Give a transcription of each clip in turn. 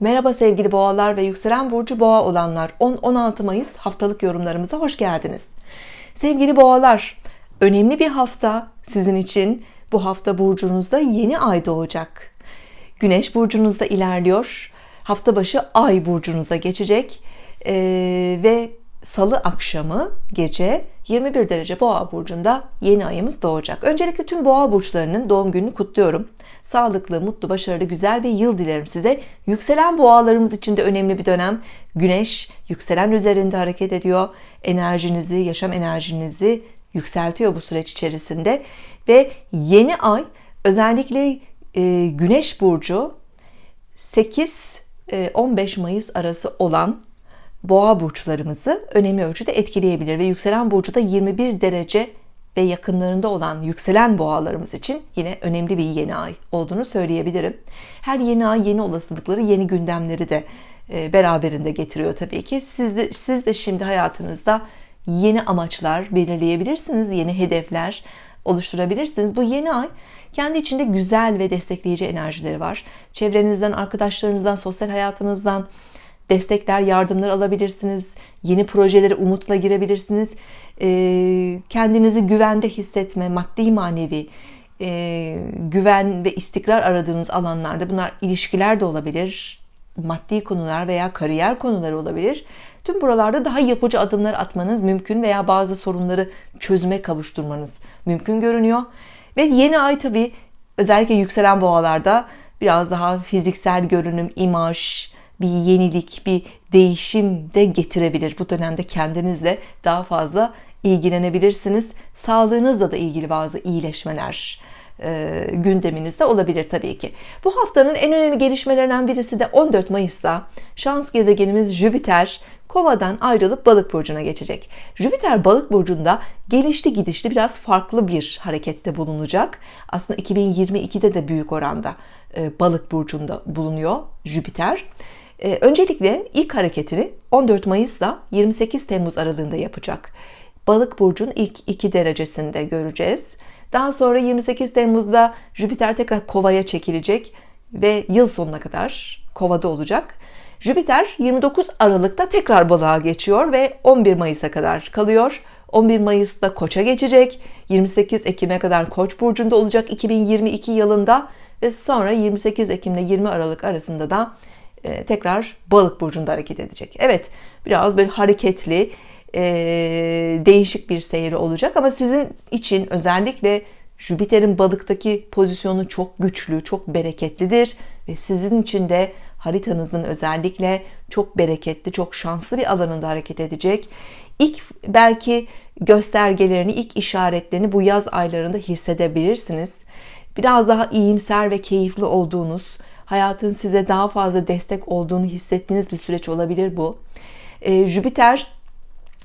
Merhaba sevgili boğalar ve yükselen burcu boğa olanlar 10-16 Mayıs haftalık yorumlarımıza hoş geldiniz. Sevgili boğalar önemli bir hafta sizin için bu hafta burcunuzda yeni ay doğacak. Güneş burcunuzda ilerliyor. Hafta başı ay burcunuza geçecek Ee, ve salı akşamı gece 21 derece boğa burcunda yeni ayımız doğacak. Öncelikle tüm boğa burçlarının doğum gününü kutluyorum. Sağlıklı, mutlu, başarılı, güzel bir yıl dilerim size. Yükselen boğalarımız için de önemli bir dönem. Güneş yükselen üzerinde hareket ediyor. Enerjinizi, yaşam enerjinizi yükseltiyor bu süreç içerisinde. Ve yeni ay özellikle e, Güneş burcu 8-15 Mayıs arası olan boğa burçlarımızı önemli ölçüde etkileyebilir ve yükselen burcu da 21 derece ve yakınlarında olan yükselen boğalarımız için yine önemli bir yeni ay olduğunu söyleyebilirim. Her yeni ay yeni olasılıkları, yeni gündemleri de e, beraberinde getiriyor tabii ki. Siz de, siz de şimdi hayatınızda yeni amaçlar belirleyebilirsiniz, yeni hedefler oluşturabilirsiniz. Bu yeni ay kendi içinde güzel ve destekleyici enerjileri var. Çevrenizden, arkadaşlarınızdan, sosyal hayatınızdan, destekler, yardımlar alabilirsiniz. Yeni projelere umutla girebilirsiniz. Kendinizi güvende hissetme, maddi manevi güven ve istikrar aradığınız alanlarda bunlar ilişkiler de olabilir, maddi konular veya kariyer konuları olabilir. Tüm buralarda daha yapıcı adımlar atmanız mümkün veya bazı sorunları çözüme kavuşturmanız mümkün görünüyor. Ve yeni ay tabi özellikle yükselen boğalarda biraz daha fiziksel görünüm, imaj, bir yenilik, bir değişim de getirebilir. Bu dönemde kendinizle daha fazla ilgilenebilirsiniz. Sağlığınızla da ilgili bazı iyileşmeler e, gündeminizde olabilir tabii ki. Bu haftanın en önemli gelişmelerinden birisi de 14 Mayıs'ta şans gezegenimiz Jüpiter Kova'dan ayrılıp Balık burcuna geçecek. Jüpiter Balık burcunda gelişli gidişli biraz farklı bir harekette bulunacak. Aslında 2022'de de büyük oranda e, Balık burcunda bulunuyor Jüpiter. Ee, öncelikle ilk hareketini 14 Mayıs'la 28 Temmuz aralığında yapacak. Balık burcun ilk iki derecesinde göreceğiz. Daha sonra 28 Temmuz'da Jüpiter tekrar Kova'ya çekilecek ve yıl sonuna kadar Kova'da olacak. Jüpiter 29 Aralık'ta tekrar balığa geçiyor ve 11 Mayıs'a kadar kalıyor. 11 Mayıs'ta Koç'a geçecek. 28 Ekim'e kadar Koç burcunda olacak 2022 yılında ve sonra 28 Ekim ile 20 Aralık arasında da e, tekrar balık burcunda hareket edecek. Evet biraz böyle hareketli e, değişik bir seyri olacak ama sizin için özellikle Jüpiter'in balıktaki pozisyonu çok güçlü, çok bereketlidir ve sizin için de haritanızın özellikle çok bereketli, çok şanslı bir alanında hareket edecek. İlk belki göstergelerini, ilk işaretlerini bu yaz aylarında hissedebilirsiniz. Biraz daha iyimser ve keyifli olduğunuz, hayatın size daha fazla destek olduğunu hissettiğiniz bir süreç olabilir bu. E, Jüpiter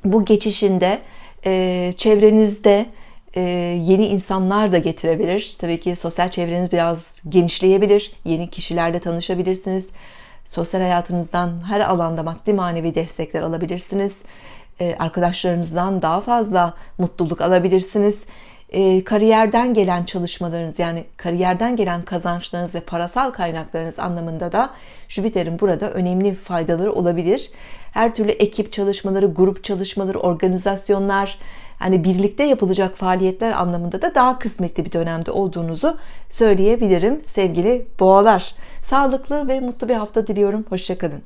bu geçişinde e, çevrenizde e, yeni insanlar da getirebilir. Tabii ki sosyal çevreniz biraz genişleyebilir. Yeni kişilerle tanışabilirsiniz. Sosyal hayatınızdan her alanda maddi manevi destekler alabilirsiniz. E, arkadaşlarınızdan daha fazla mutluluk alabilirsiniz e, kariyerden gelen çalışmalarınız yani kariyerden gelen kazançlarınız ve parasal kaynaklarınız anlamında da Jüpiter'in burada önemli faydaları olabilir. Her türlü ekip çalışmaları, grup çalışmaları, organizasyonlar, hani birlikte yapılacak faaliyetler anlamında da daha kısmetli bir dönemde olduğunuzu söyleyebilirim sevgili boğalar. Sağlıklı ve mutlu bir hafta diliyorum. Hoşçakalın.